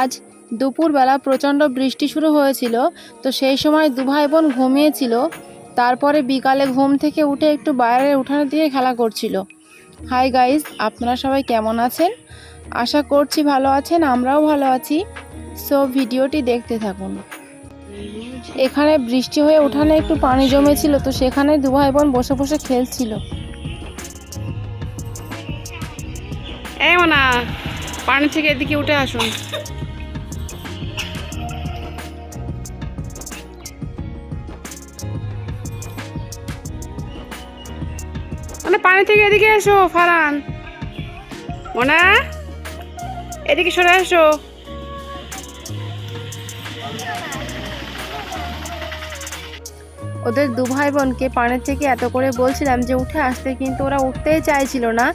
আজ দুপুরবেলা প্রচণ্ড বৃষ্টি শুরু হয়েছিল, তো সেই সময় দু ভাই বোন ঘুমিয়েছিল। তারপরে বিকালে ঘুম থেকে উঠে একটু বাইরের উঠানে দিয়ে খেলা করছিল। হাই গাইস, আপনারা সবাই কেমন আছেন? আশা করছি ভালো আছেন, আমরাও ভালো আছি। সো ভিডিওটি দেখতে থাকুন। এখানে বৃষ্টি হয়ে উঠানে একটু পানি জমেছিল, তো সেখানে দু ভাই বোন বসে বসে খেলছিল। এই না পানি থেকে এদিকে উঠে আসুন। মানে পানি থেকে এদিকে এসো ফারান মোনা, এদিকে সরে আসো ওদের দু ভাই বোনকে পানের থেকে এত করে বলছিলাম যে উঠে আসতে, কিন্তু ওরা উঠতেই চাইছিল না।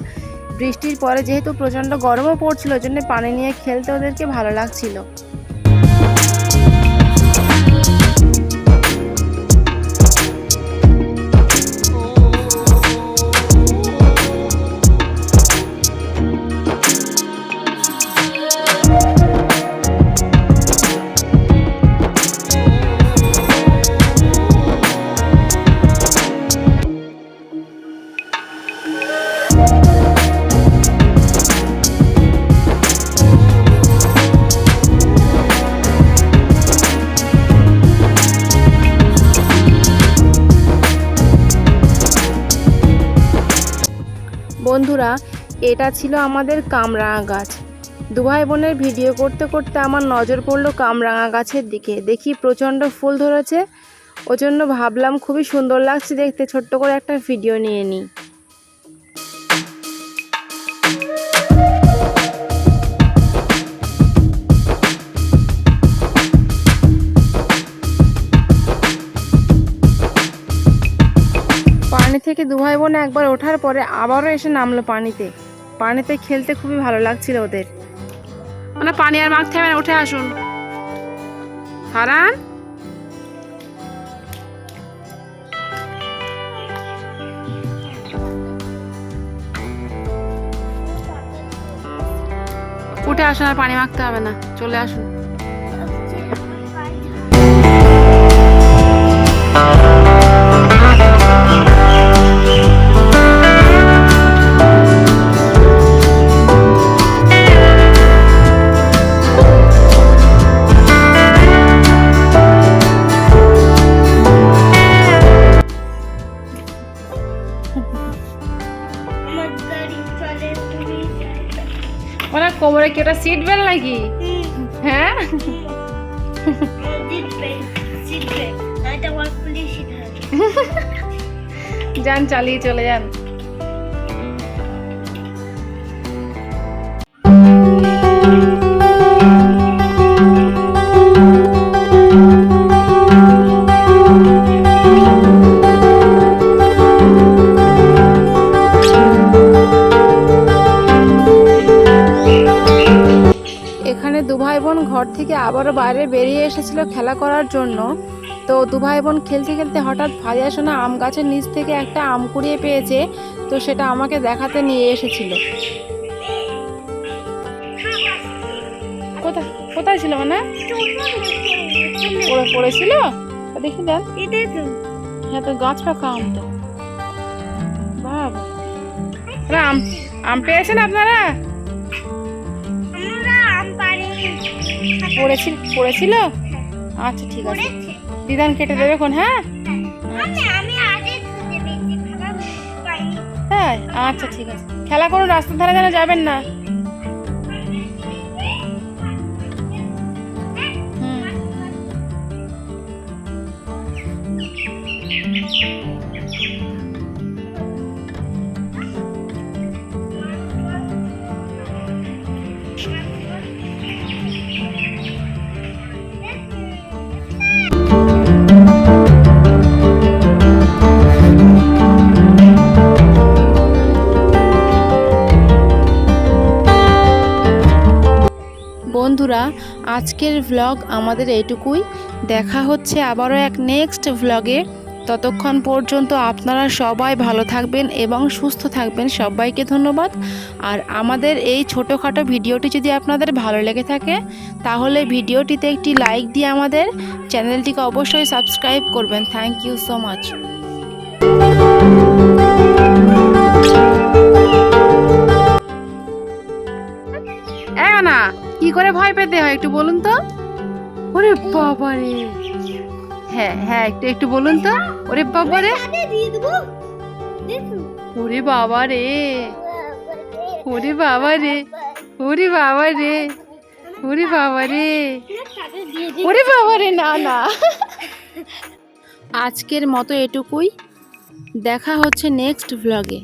বৃষ্টির পরে যেহেতু প্রচণ্ড গরমও পড়ছিল জন্য পানি নিয়ে খেলতে ওদেরকে ভালো লাগছিল। বন্ধুরা, এটা ছিল আমাদের কামরাঙা গাছ। দু ভাই বোনের ভিডিও করতে করতে আমার নজর পড়ল কামরাঙা গাছের দিকে। দেখি প্রচণ্ড ফুল ধরেছে। ওজন্য ভাবলাম খুবই সুন্দর লাগছে দেখতে, ছোট্ট করে একটা ভিডিও নিয়ে নিই। থেকে দু ভাই বোন একবার ওঠার পরে আবারও এসে নামলো পানিতে। পানিতে খেলতে খুবই ভালো লাগছিল ওদের। মানে পানি আর মাখতে হবে উঠে আসুন। ফারান উঠে আসুন, আর পানি মাখতে হবে না। চলে আসুন। ওরা কোমরে কি ওটা সিট বেল্ট নাকি? হ্যাঁ। যান চালিয়ে চলে যান। দু ভাই বোন ঘর থেকে আবারও বাইরে বেরিয়ে এসেছিল খেলা করার জন্য। তো দু ভাই বোন খেলতে খেলতে হঠাৎ ফারিয়া সোনা আম গাছের নিচ থেকে একটা আম কুড়িয়ে পেয়েছে, তো সেটা আমাকে দেখাতে নিয়ে এসেছিল। কোথায় কোথায় ছিল মানে? পড়ে, পড়েছিল? দেখি দেন হ্যাঁ তো গাছ পাকা আম তো। বাবা। আম আম পেয়েছেন আপনারা? পড়েছিল পড়েছিল? আচ্ছা ঠিক আছে। দিদান কেটে দেবে কোন হ্যাঁ? তাই আচ্ছা ঠিক আছে। খেলা করুন রাস্তার ধারে যেন যাবেন না। হুম। বন্ধুরা, আজকের ভ্লগ আমাদের এইটুকুই। দেখা হচ্ছে আবারও এক নেক্সট ভ্লগে ততক্ষণ পর্যন্ত আপনারা সবাই ভালো থাকবেন এবং সুস্থ থাকবেন। সবাইকে ধন্যবাদ। আর আমাদের এই ছোটোখাটো ভিডিওটি যদি আপনাদের ভালো লেগে থাকে, তাহলে ভিডিওটিতে একটি লাইক দিয়ে আমাদের চ্যানেলটিকে অবশ্যই সাবস্ক্রাইব করবেন। থ্যাংক ইউ সো মাচ না কি করে ভয় পেতে হয় একটু বলুন তো? ওরে বাবা রে হ্যাঁ হ্যাঁ একটু একটু বলুন তো। ওরে বাবা রে ওরে বাবা রে ওরে বাবা রে ওরে বাবা রে ওরে বাবা রে ওরে বাবা রে না না। আজকের মতো এটুকুই। দেখা হচ্ছে নেক্সট ভ্লগে